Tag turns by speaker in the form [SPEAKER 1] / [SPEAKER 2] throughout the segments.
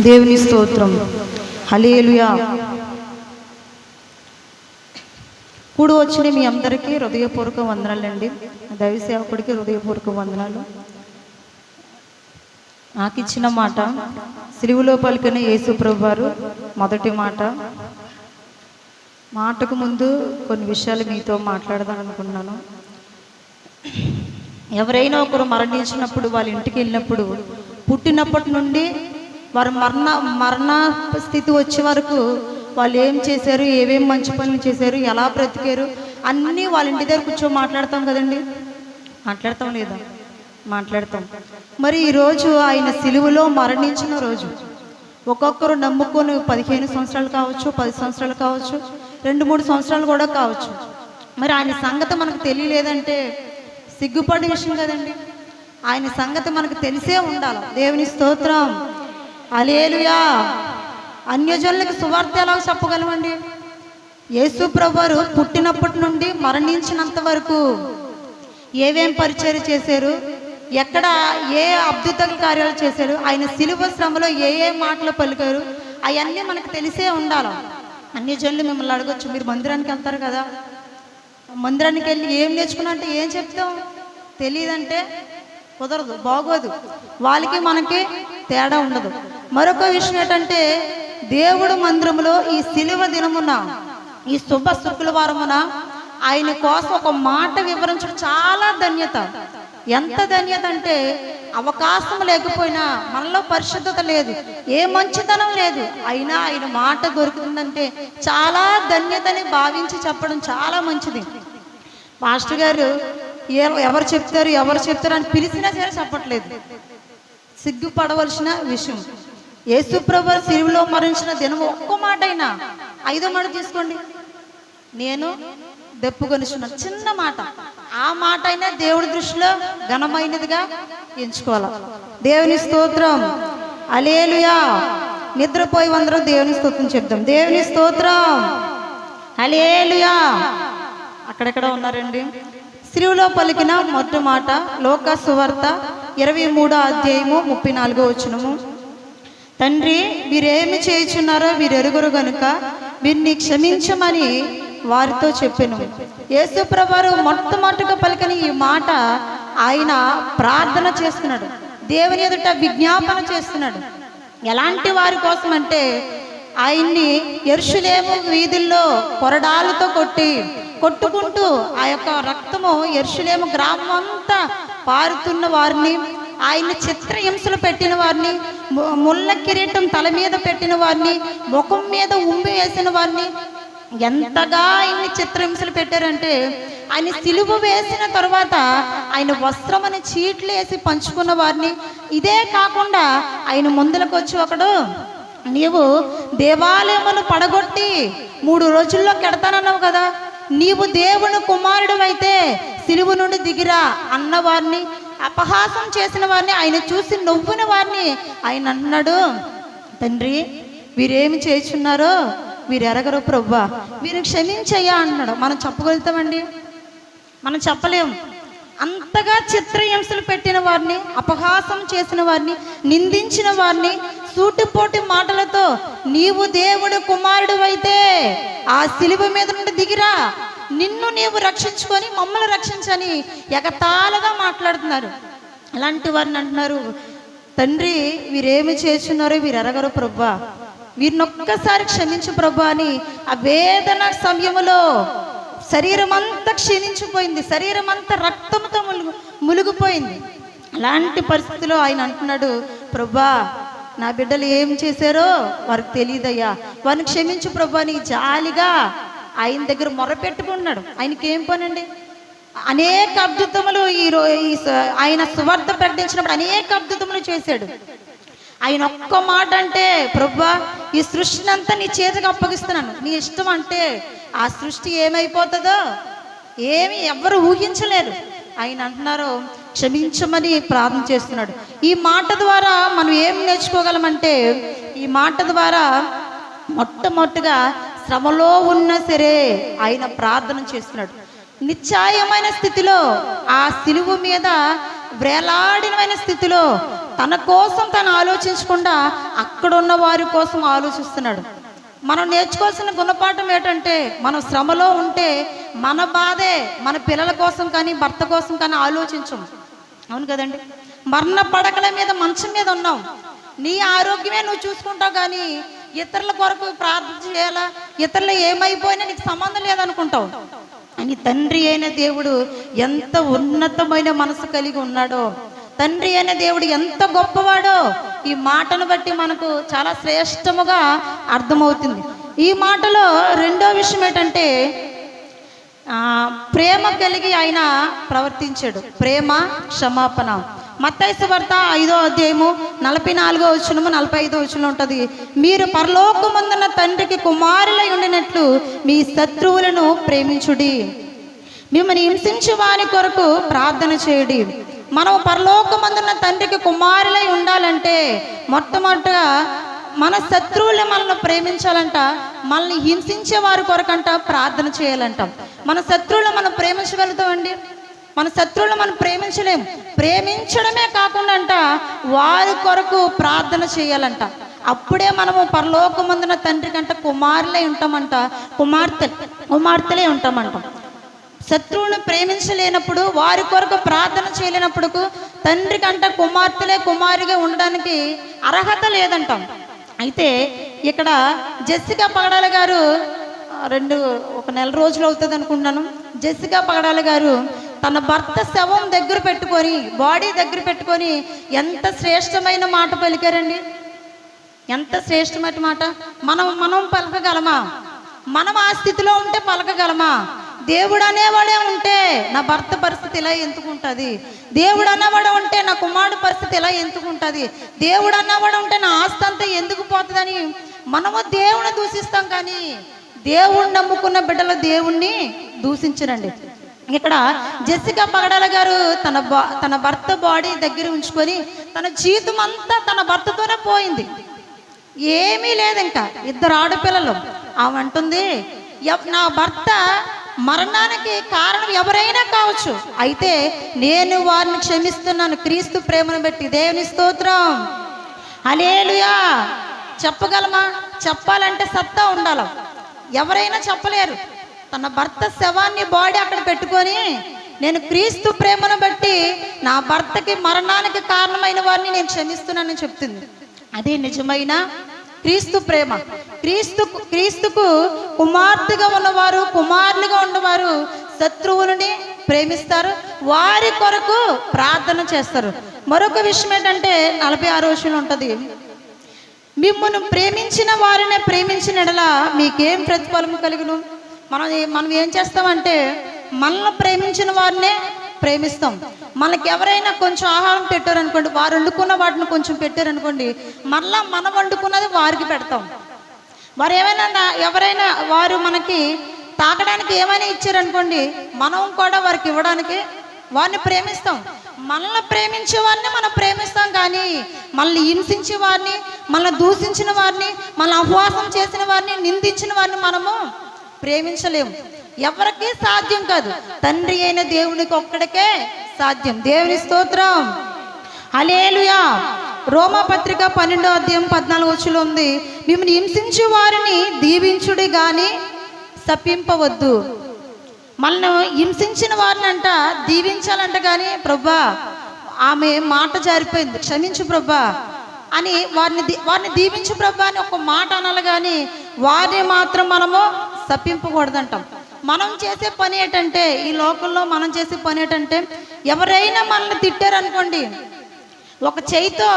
[SPEAKER 1] దేవుని స్తోత్రం. హలేలుయా కూడు వచ్చిన మీ అందరికీ హృదయపూర్వక వందనాలండి దైవ సేవకుడికి హృదయపూర్వక వందనాలు. నాకు ఇచ్చిన మాట సిలువులో పలికిన యేసుప్రభు వారు మొదటి మాట. మాటకు ముందు కొన్ని విషయాలు మీతో మాట్లాడదాం అనుకున్నాను ఎవరైనా ఒకరు మరణించినప్పుడు వాళ్ళ ఇంటికి వెళ్ళినప్పుడు పుట్టినప్పటి నుండి వారు మరణ మరణ స్థితి వచ్చే వరకు వాళ్ళు ఏం చేశారు ఏమేం మంచి పనులు చేశారు ఎలా బ్రతికారు అన్నీ వాళ్ళ ఇంటి దగ్గర కూర్చో మాట్లాడతాం కదండి. మాట్లాడతాం లేదా? మాట్లాడతాం. మరి ఈరోజు ఆయన సిలువలో మరణించిన రోజు ఒక్కొక్కరు నమ్ముకొని పదిహేను సంవత్సరాలు కావచ్చు పది సంవత్సరాలు కావచ్చు రెండు మూడు సంవత్సరాలు కూడా కావచ్చు. మరి ఆయన సంగతి మనకు తెలియలేదంటే సిగ్గుపడే విషయం కదండి. ఆయన సంగతి మనకు తెలిసే ఉండాలి. దేవుని స్తోత్రం. అలేలుయా అన్యజనులకు సువార్త ఎలా చెప్పగలమండి? యేసు ప్రభువారు పుట్టినప్పటి నుండి మరణించినంత వరకు ఏవేం పరిచయం చేశారు? ఎక్కడ ఏ అద్భుత కార్యాలు చేశారు? ఆయన సిలువ శ్రమలో ఏ ఏ మాటలు పలికారు? అవన్నీ మనకు తెలిసే ఉండాలి. అన్ని జనులు మిమ్మల్ని అడగొచ్చు. మీరు మందిరానికి వెళ్తారు కదా? మందిరానికి వెళ్ళి ఏం నేర్చుకున్నా అంటే ఏం చెప్తాం? తెలియదంటే కుదరదు బాగోదు. వాళ్ళకి మనకి తేడా ఉండదు. మరొక విషయం ఏంటంటే దేవుడు మందిరములో ఈ సిలువ దినమున ఈ శుభ శుక్రవారమున ఆయన కోసం ఒక మాట వివరించడం చాలా ధన్యత. ఎంత ధన్యత అంటే అవకాశం లేకపోయినా మనలో పరిశుద్ధత లేదు ఏ మంచితనం లేదు. అయినా ఆయన మాట దొరుకుతుందంటే చాలా ధన్యతని భావించి చెప్పడం చాలా మంచిది. మాస్టర్ గారు ఎవరు చెప్తారు ఎవరు చెప్తారు అని పిలిచినా సరే చెప్పట్లేదు. సిగ్గుపడవలసిన విషయం. యేసుప్రభు సిరువులో మరణించిన దినం ఒక్క మాట అయినా ఐదో మాట తీసుకోండి. నేను దెప్పుకొనిచున్నాను చిన్న మాట. ఆ మాట అయినా దేవుడి దృష్టిలో ఘనమైనదిగా ఎంచుకోవాలి. దేవుని స్తోత్రం. అలేలుయా నిద్రపోయి అందరూ దేవుని స్తోత్రం చెప్దాం. దేవుని స్తోత్రం. అలేలుయా అక్కడెక్కడ ఉన్నారండి? స్త్రీలో పలికిన మొదటి మాట లోక సువార్త ఇరవై మూడో అధ్యాయము ముప్పై నాలుగో వచనము. తండ్రి మీరేమి చేయుచున్నారో మీరు ఎరుగురు గనుక వీరిని క్షమించమని వారితో చెప్పాను. యేసుప్రభారు మొట్టమొదటిగా పలికిన ఈ మాట ఆయన ప్రార్థన చేస్తున్నాడు. దేవుని ఎదుట విజ్ఞాపన చేస్తున్నాడు. ఎలాంటి వారి కోసం అంటే ఆయన్ని ఎరుషులేము వీధుల్లో కొరడాలతో కొట్టి కొట్టుకుంటూ ఆ యొక్క రక్తము ఎరుషులేము గ్రామం అంతా పారుతున్న వారిని ఆయన చిత్రహింసలు పెట్టిన వారిని ము- ముళ్ళ కిరీటం తల మీద పెట్టిన వారిని ముఖం మీద ఉమ్మి వేసిన వారిని. ఎంతగా ఆయన్ని చిత్రహింసలు పెట్టారంటే ఆయన సిలువ వేసిన తర్వాత ఆయన వస్త్రమని చీట్లు వేసి పంచుకున్న వారిని. ఇదే కాకుండా ఆయన ముందులకు వచ్చి ఒకడు నీవు దేవాలయమును పడగొట్టి మూడు రోజుల్లో కెడతానన్నావు కదా. నీవు దేవుని కుమారుడు అయితే సిలువు నుండి దిగిరా అన్న వారిని అపహాసం చేసిన వారిని ఆయన చూసి నవ్వున వారిని ఆయన అన్నాడు తండ్రి వీరేమి చేస్తున్నారో వీరు ఎరగరు ప్రవ్వా. వీరు క్షమించయ్యా అన్నాడు. మనం చెప్పగలుగుతామండి? మనం చెప్పలేం. అంతగా చిత్రహింసలు పెట్టిన వారిని అపహాసం చేసిన వారిని నిందించిన వారిని సూటిపోటి మాటలతో నీవు దేవుడు కుమారుడు అయితే ఆ సిలువ మీద నుండి దిగిరా. నిన్ను నీవు రక్షించుకొని మమ్మల్ని రక్షించని ఎగతాళగా మాట్లాడుతున్నారు. అలాంటి వారిని అంటున్నారు తండ్రి వీరేమి చేస్తున్నారో వీరు ఎరగరు ప్రభా. వీరినొక్కసారి క్షమించు ప్రభా అని ఆ వేదన సమయంలో శరీరం అంతా క్షీణించిపోయింది. శరీరం అంతా రక్తంతో ములుగు మునిగిపోయింది అలాంటి పరిస్థితిలో ఆయన అంటున్నాడు ప్రభా నా బిడ్డలు ఏం చేశారో వారికి తెలియదయ్యా వారిని క్షమించు ప్రభా నీ జాలిగా ఆయన దగ్గర మొరపెట్టుకున్నాడు ఆయనకి ఏం పనండి? అనేక అద్భుతములు ఈ రో ఈ ఆయన సువార్త ప్రకటించినప్పుడు అనేక అద్భుతములు చేశాడు. ఆయన ఒక్క మాట అంటే ప్రభా ఈ సృష్టిని అంతా నీ చేతికి అప్పగిస్తున్నాను. నీ ఇష్టం అంటే ఆ సృష్టి ఏమైపోతుందో ఏమి ఎవ్వరు ఊహించలేరు. ఆయన అంటున్నారు క్షమించమని ప్రార్థన చేస్తున్నాడు. ఈ మాట ద్వారా మనం ఏం నేర్చుకోగలమంటే ఈ మాట ద్వారా మొట్టమొదటిగా శ్రమలో ఉన్నా సరే ఆయన ప్రార్థన చేస్తున్నాడు. నిశ్చాయమైన స్థితిలో ఆ సిలువు మీద వేలాడినమైన స్థితిలో తన కోసం తను ఆలోచించకుండా అక్కడున్న వారి కోసం ఆలోచిస్తున్నాడు. మనం నేర్చుకోవాల్సిన గుణపాఠం ఏంటంటే మనం శ్రమలో ఉంటే మన బాధే మన పిల్లల కోసం కానీ భర్త కోసం కానీ ఆలోచించం. అవును కదండి? మరణ పడకల మీద మంచం మీద ఉన్నాం. నీ ఆరోగ్యమే నువ్వు చూసుకుంటావు కానీ ఇతరుల కొరకు ప్రార్థన చేయాలా? ఇతరులు ఏమైపోయినా నీకు సంబంధం లేదనుకుంటావు. అని తండ్రి అయిన దేవుడు ఎంత ఉన్నతమైన మనసు కలిగి ఉన్నాడో తండ్రి అయిన దేవుడు ఎంత గొప్పవాడో ఈ మాటను బట్టి మనకు చాలా శ్రేష్టముగా అర్థమవుతుంది. ఈ మాటలో రెండో విషయం ఏంటంటే ప్రేమ కలిగి ఆయన ప్రవర్తించాడు. ప్రేమ క్షమాపణ. మత్తైసు భర్త ఐదో అధ్యాయము నలభై నాలుగో వచ్చినము నలభై ఐదో వచ్చిన ఉంటుంది మీరు పరలోకమందున్న తండ్రికి కుమారులై ఉండినట్లు మీ శత్రువులను ప్రేమించుడి. మిమ్మల్ని హింసించు వాని కొరకు ప్రార్థన చేయుడి. మనం పరలోకమందున్న తండ్రికి కుమారులై ఉండాలంటే మొట్టమొదటిగా మన శత్రువులే మనల్ని ప్రేమించాలంట మనల్ని హింసించే వారి కొరకంట ప్రార్థన చేయాలంట. మన శత్రువులు మనం ప్రేమించగలుగుతామండి మన శత్రువులు మనం ప్రేమించలేం. ప్రేమించడమే కాకుండా అంట వారి కొరకు ప్రార్థన చేయాలంట. అప్పుడే మనము పరలోకమందున తండ్రి కంట కుమారులే ఉంటామంట కుమార్తె కుమార్తెలే ఉంటామంట. శత్రువును ప్రేమించలేనప్పుడు వారి కొరకు ప్రార్థన చేయలేనప్పుడు తండ్రి కంటే కుమార్తెలే కుమారిగా ఉండడానికి అర్హత లేదంటాం. అయితే ఇక్కడ జెస్సికా పగడాల గారు రెండు ఒక నెల రోజులు అవుతుంది అనుకుంటున్నాను. జెస్సికా పగడాల గారు తన భర్త శవం దగ్గర పెట్టుకొని బాడీ దగ్గర పెట్టుకొని ఎంత శ్రేష్టమైన మాట పలికారండి? ఎంత శ్రేష్టమైన మాట? మనం మనం పలకగలమా? మనం ఆ స్థితిలో ఉంటే పలకగలమా? దేవుడు అనేవాడే ఉంటే నా భర్త పరిస్థితి ఇలా ఎందుకుంటుంది? దేవుడు అన్నవాడు ఉంటే నా కుమారుడు పరిస్థితి ఇలా ఎందుకుంటుంది? దేవుడు అన్నవాడు ఉంటే నా ఆస్తి అంతా ఎందుకు పోతుందని మనము దేవుని దూషిస్తాం కానీ దేవుణ్ణి నమ్ముకున్న బిడ్డలు దేవుణ్ణి దూషించరండి. ఇక్కడ జెసికా పగడాల గారు తన బా తన భర్త బాడీ దగ్గర ఉంచుకొని తన జీవితం అంతా తన భర్తతోనే పోయింది. ఏమీ లేదు ఇంకా ఇద్దరు ఆడపిల్లలు. ఆమె అంటుంది నా భర్త మరణానికి కారణం ఎవరైనా కావచ్చు. అయితే నేను వారిని క్షమిస్తున్నాను. క్రీస్తు ప్రేమను బట్టి దేవుని స్తోత్రం. అలేలుయా చెప్పగలమా? చెప్పాలంటే సత్తా ఉండాలి. ఎవరైనా చెప్పలేరు. తన భర్త శవాన్ని బాడీ అక్కడ పెట్టుకొని నేను క్రీస్తు ప్రేమను బట్టి నా భర్తకి మరణానికి కారణమైన వారిని నేను క్షమిస్తున్నానని చెప్తుంది. అదే నిజమైన క్రీస్తు ప్రేమ. క్రీస్తు క్రీస్తుకు కుమార్తెగా ఉన్నవారు కుమారులుగా ఉన్నవారు శత్రువులని ప్రేమిస్తారు. వారి కొరకు ప్రార్థన చేస్తారు. మరొక విషయం ఏంటంటే నలభై ఆరు విషయం ఉంటుంది. మిమ్మల్ని ప్రేమించిన వారినే ప్రేమించిన ఎడల మీకేం ప్రతిఫలం కలుగును? మనం మనం ఏం చేస్తామంటే మనల్ని ప్రేమించిన వారినే ప్రేమిస్తాం. మనకి ఎవరైనా కొంచెం ఆహారం పెట్టారనుకోండి వారు వండుకున్న వాటిని కొంచెం పెట్టారనుకోండి మళ్ళా మనం వండుకున్నది వారికి పెడతాం. వారు ఏమైనా ఎవరైనా వారు మనకి తాగడానికి ఏమైనా ఇచ్చారనుకోండి మనం కూడా వారికి ఇవ్వడానికి వారిని ప్రేమిస్తాం. మనల్ని ప్రేమించే వారిని మనం ప్రేమిస్తాం కానీ మనల్ని హింసించే వారిని మనల్ని దూషించిన వారిని మనల్ని అపవాసం చేసిన వారిని నిందించిన వారిని మనము ప్రేమించలేము ఎవరికి సాధ్యం కాదు. తండ్రి అయిన దేవునికి ఒక్కడికే సాధ్యం. దేవుని స్తోత్రం. అలేలుయా రోమపత్రిక పన్నెండో అధ్యాయం పద్నాలుగు వచ్చులో ఉంది. మిమ్మల్ని హింసించు వారిని దీవించుడి గాని సపింపవద్దు మనల్ని హింసించిన వారిని అంట దీవించాలంట కానీ ప్రభా ఆమె మాట జారిపోయింది. క్షమించు ప్రభా అని వారిని వారిని దీవించు ప్రభా అని ఒక మాట అనాలి కానీ వారిని మాత్రం మనము సపింపకూడదంటాం మనం చేసే పని ఏంటంటే ఈ లోకంలో మనం చేసే పని ఏంటంటే ఎవరైనా మనల్ని తిట్టారనుకోండి ఒక చేయితో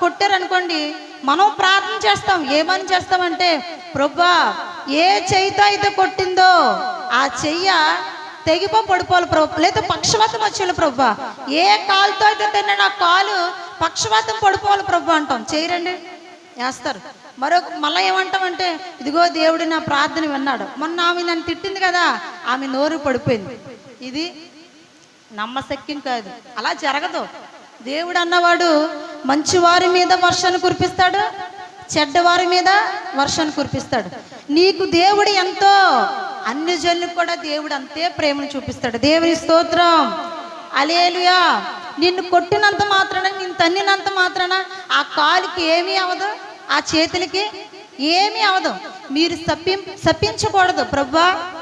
[SPEAKER 1] కొట్టారనుకోండి మనం ప్రార్థన చేస్తాం. ఏమని చేస్తామంటే ప్రభా ఏ చేయితో అయితే కొట్టిందో ఆ చెయ్య తెగిపో పడిపోవాలి ప్రభు లేదా పక్షవాతం వచ్చేయాలి ప్రభు. ఏ కాలుతో అయితే తిన్నాడు ఆ కాలు పక్షవాతం పడిపోవాలి ప్రభు అంటాం. చేయరండి. వేస్తారు. మరొక మళ్ళీ ఏమంటామంటే ఇదిగో దేవుడు నా ప్రార్థన విన్నాడు. మొన్న ఆమె నన్ను తిట్టింది కదా ఆమె నోరు పడిపోయింది. ఇది నమ్మశక్యం కాదు. అలా జరగదు. దేవుడు అన్నవాడు మంచి వారి మీద వర్షాన్ని కురిపిస్తాడు చెడ్డవారి మీద వర్షాన్ని కురిపిస్తాడు. నీకు దేవుడు ఎంతో అన్ని జనులకు కూడా దేవుడు అంతే ప్రేమను చూపిస్తాడు. దేవుని స్తోత్రం. అలేలుయా నిన్ను కొట్టినంత మాత్రాన నిన్ను తన్నినంత మాత్రాన ఆ కాలుకి ఏమీ అవదు ఆ చేతులకి ఏమీ అవదు. మీరు సప్పిం సప్పించకూడదు. ప్రభా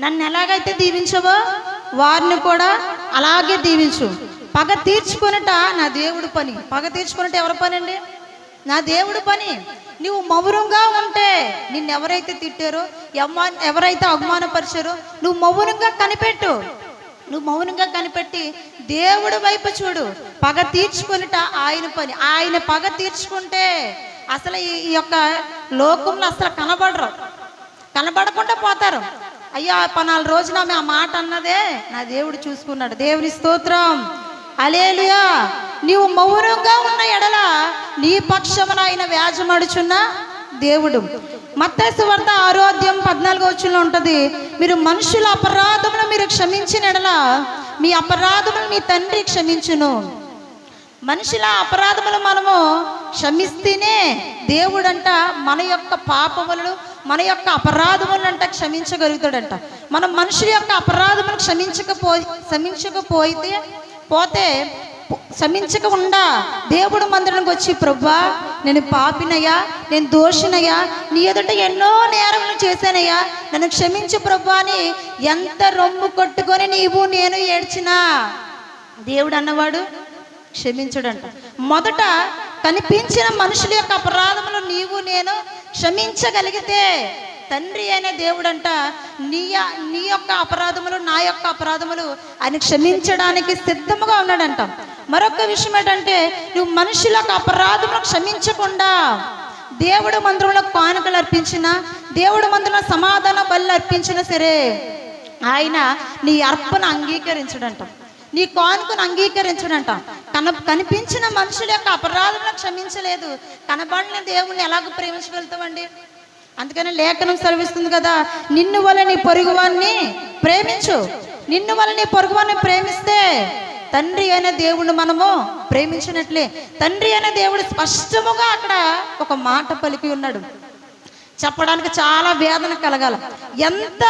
[SPEAKER 1] నన్ను ఎలాగైతే దీవించవో వారిని కూడా అలాగే దీవించు. పగ తీర్చుకునట నా దేవుడు పని. పగ తీర్చుకొనట ఎవరి పని అండి నా దేవుడు పని. నువ్వు మౌనంగా ఉంటే నిన్ను ఎవరైతే తిట్టారో ఎవమా ఎవరైతే అవమానపరిచారో నువ్వు మౌనంగా కనిపెట్టు. నువ్వు మౌనంగా కనిపెట్టి దేవుడు వైపు చూడు. పగ తీర్చుకునిట ఆయన పని. ఆయన పగ తీర్చుకుంటే అసలు ఈ ఈ యొక్క లోకంలో అసలు కనబడరు. కనబడకుండా పోతారు. అయ్యా పనాలు రోజున ఆమె ఆ మాట అన్నదే. నా దేవుడు చూసుకున్నాడు. దేవుని స్తోత్రం. అలేలుయా నీవు మౌనంగా ఉన్న ఎడల నీ పక్షమున ఆయన వ్యాజమడుచున్న దేవుడు. మత్తైసు వార్త ఆరోగ్యం పద్నాలుగో వచ్చులో ఉంటుంది మీరు మనుషుల అపరాధములు మీరు క్షమించిన ఎడల మీ అపరాధములు మీ తండ్రి క్షమించును. మనుషుల అపరాధములు మనము క్షమిస్తేనే దేవుడంట మన యొక్క పాపములను మన యొక్క అపరాధములంట క్షమించగలుగుతాడంట. మనం మనుషుల యొక్క అపరాధములు క్షమించకపో క్షమించకపోతే పోతే క్షమించకుండా దేవుడు మందిరానికి వచ్చి ప్రభా నేను పాపినయ్యా నేను దోషినయ్యా నీ ఎదుట ఎన్నో నేరములు చేశానయ్యా. నన్ను క్షమించు ప్రభా అని ఎంత రొమ్ము కొట్టుకొని నీవు నేను ఏడ్చినా దేవుడు అన్నవాడు క్షమించడంట. మొదట కనిపించిన మనుషుల యొక్క అపరాధములు నీవు నేను క్షమించగలిగితే తండ్రి అయిన దేవుడంట నీ నీ యొక్క అపరాధములు నా యొక్క అపరాధములు ఆయన క్షమించడానికి సిద్ధముగా ఉన్నాడంట. మరొక విషయం ఏంటంటే నువ్వు మనుషుల యొక్క అపరాధములు క్షమించకుండా దేవుడు మందిరంలో కానుకలు అర్పించిన దేవుడు మందిరంలో సమాధాన బలు అర్పించినా సరే ఆయన నీ అర్పణ అంగీకరించడంట. నీ కానుకను అంగీకరించడంట. కన కనిపించిన మనుషుల యొక్క అపరాధములను క్షమించలేదు. కనబడిన దేవుణ్ణి ఎలాగ వెళ్తామండి అందుకని లేఖనం సెలవిస్తుంది కదా నిన్ను వల్ల నీ పొరుగువాన్ని ప్రేమించు. నిన్ను వల్ల నీ పొరుగువాన్ని ప్రేమిస్తే తండ్రి అయిన దేవుణ్ణి మనము ప్రేమించినట్లే. తండ్రి అయిన దేవుడు స్పష్టముగా అక్కడ ఒక మాట పలికి ఉన్నాడు. చెప్పడానికి చాలా వేదన కలగాల. ఎంత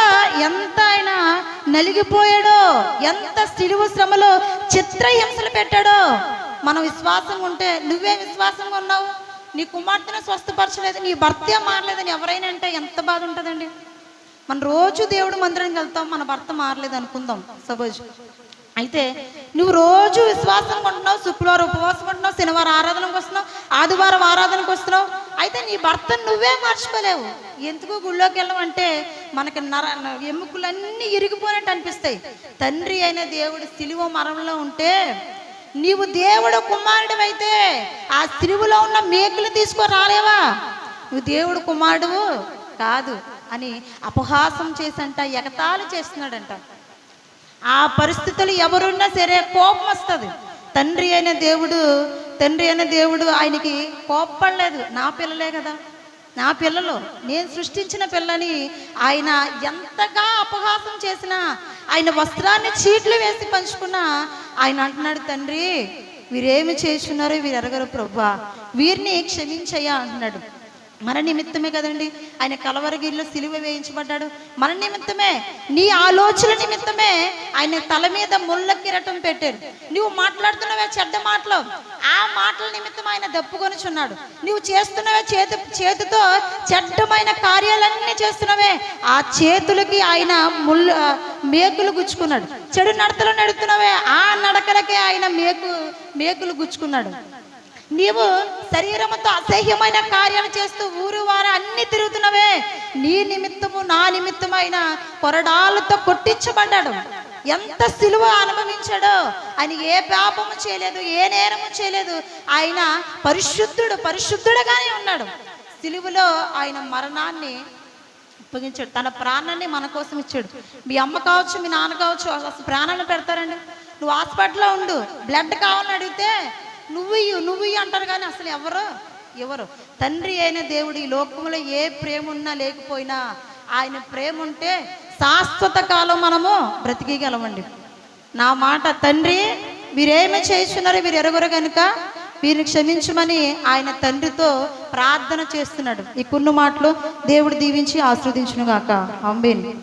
[SPEAKER 1] ఎంత ఆయన నలిగిపోయాడో ఎంత సిలువ శ్రమలో చిత్రహింసలు పెట్టాడో మన విశ్వాసం ఉంటే నువ్వే విశ్వాసంగా ఉన్నావు. నీ కుమార్తెను స్వస్థపరచలేదు నీ భర్తే మారలేదని ఎవరైనా అంటే ఎంత బాధ ఉంటుందండి? మన రోజు దేవుడు మందిరానికి వెళ్తాం మన భర్త మారలేదు అనుకుందాం సపోజ్. అయితే నువ్వు రోజు విశ్వాసం ఉంటున్నావు శుక్రవారం ఉపవాసం ఉంటున్నావు శనివారం ఆరాధనకు వస్తున్నావు ఆదివారం ఆరాధనకు వస్తున్నావు. అయితే నీ భర్తను నువ్వే మర్చిపోలేవు ఎందుకు గుళ్ళోకి వెళ్ళమంటే మనకి నర ఎముకలన్నీ ఇరిగిపోయినట్టు అనిపిస్తాయి. తండ్రి అయిన దేవుడు సిలువ మరంలో ఉంటే నీవు దేవుడు కుమారుడు అయితే ఆ సిలువలో ఉన్న మేకులు తీసుకొని రాలేవా? నువ్వు దేవుడు కుమారుడు కాదు అని అపహాసం చేసంట ఎగతాళి చేస్తున్నాడంట. ఆ పరిస్థితులు ఎవరున్నా సరే కోపం వస్తుంది. తండ్రి అయిన దేవుడు తండ్రి అయిన దేవుడు ఆయనకి కోప్పడలేదు. నా పిల్లలే కదా. నా పిల్లలు నేను సృష్టించిన పిల్లని ఆయన ఎంతగా అపహాసం చేసినా ఆయన వస్త్రాన్ని చీట్లు వేసి పంచుకున్నా ఆయన అంటున్నాడు తండ్రి వీరేమి చేస్తున్నారో వీరు ఎరగరు ప్రభా. వీరిని క్షమించయ్యా అంటున్నాడు. మన నిమిత్తమే కదండి. ఆయన కలవరగిరిలో సిలువ వేయించబడ్డాడు. మన నిమిత్తమే. నీ ఆలోచన నిమిత్తమే ఆయన తల మీద ముళ్ళ కిరటం పెట్టారు. నువ్వు మాట్లాడుతున్నవే చెడ్డ మాటలు. ఆ మాటల నిమిత్తం ఆయన దప్పుకొనిచున్నాడు. నువ్వు చేస్తున్నవే చేతి చేతితో చెడ్డమైన కార్యాలన్నీ చేస్తున్నవే. ఆ చేతులకి ఆయన ముళ్ళు మేకులు గుచ్చుకున్నాడు. చెడు నడతలు నడుతున్నవే ఆ నడకలకే ఆయన మేకు మేకులు గుచ్చుకున్నాడు. నీవు శరీరముతో అసహ్యమైన కార్యాలు చేస్తూ ఊరు వారు అన్ని తిరుగుతున్నవే. నీ నిమిత్తము నా నిమిత్తమైన కొరడాలతో కొట్టించబడ్డాడు. ఎంత సిలువ అనుభవించాడో. ఆయన ఏ పాపము చేయలేదు ఏ నేరము చేయలేదు. ఆయన పరిశుద్ధుడు పరిశుద్ధుడుగానే ఉన్నాడు. సిలువలో ఆయన మరణాన్ని అప్పగించాడు తన ప్రాణాన్ని మన కోసం ఇచ్చాడు. మీ అమ్మ కావచ్చు మీ నాన్న కావచ్చు అసలు ప్రాణాన్ని పెడతారండి? నువ్వు హాస్పిటల్లో ఉండు. బ్లడ్ కావాలని అడిగితే నువ్వు నువ్వు అంటారు కానీ అసలు ఎవరు? ఎవరు? తండ్రి అయిన దేవుడు ఈ లోకంలో ఏ ప్రేమ ఉన్నా లేకపోయినా ఆయన ప్రేమ ఉంటే శాశ్వత కాలం మనము బ్రతికిగలమండి. నా మాట తండ్రి వీరేమి చేస్తున్నారు? వీరు ఎరుగురు కనుక వీరిని క్షమించమని ఆయన తండ్రితో ప్రార్థన చేస్తున్నాడు. ఈ కొన్ని మాటలు దేవుడు దీవించి ఆస్వాదించును గాక అంబేన్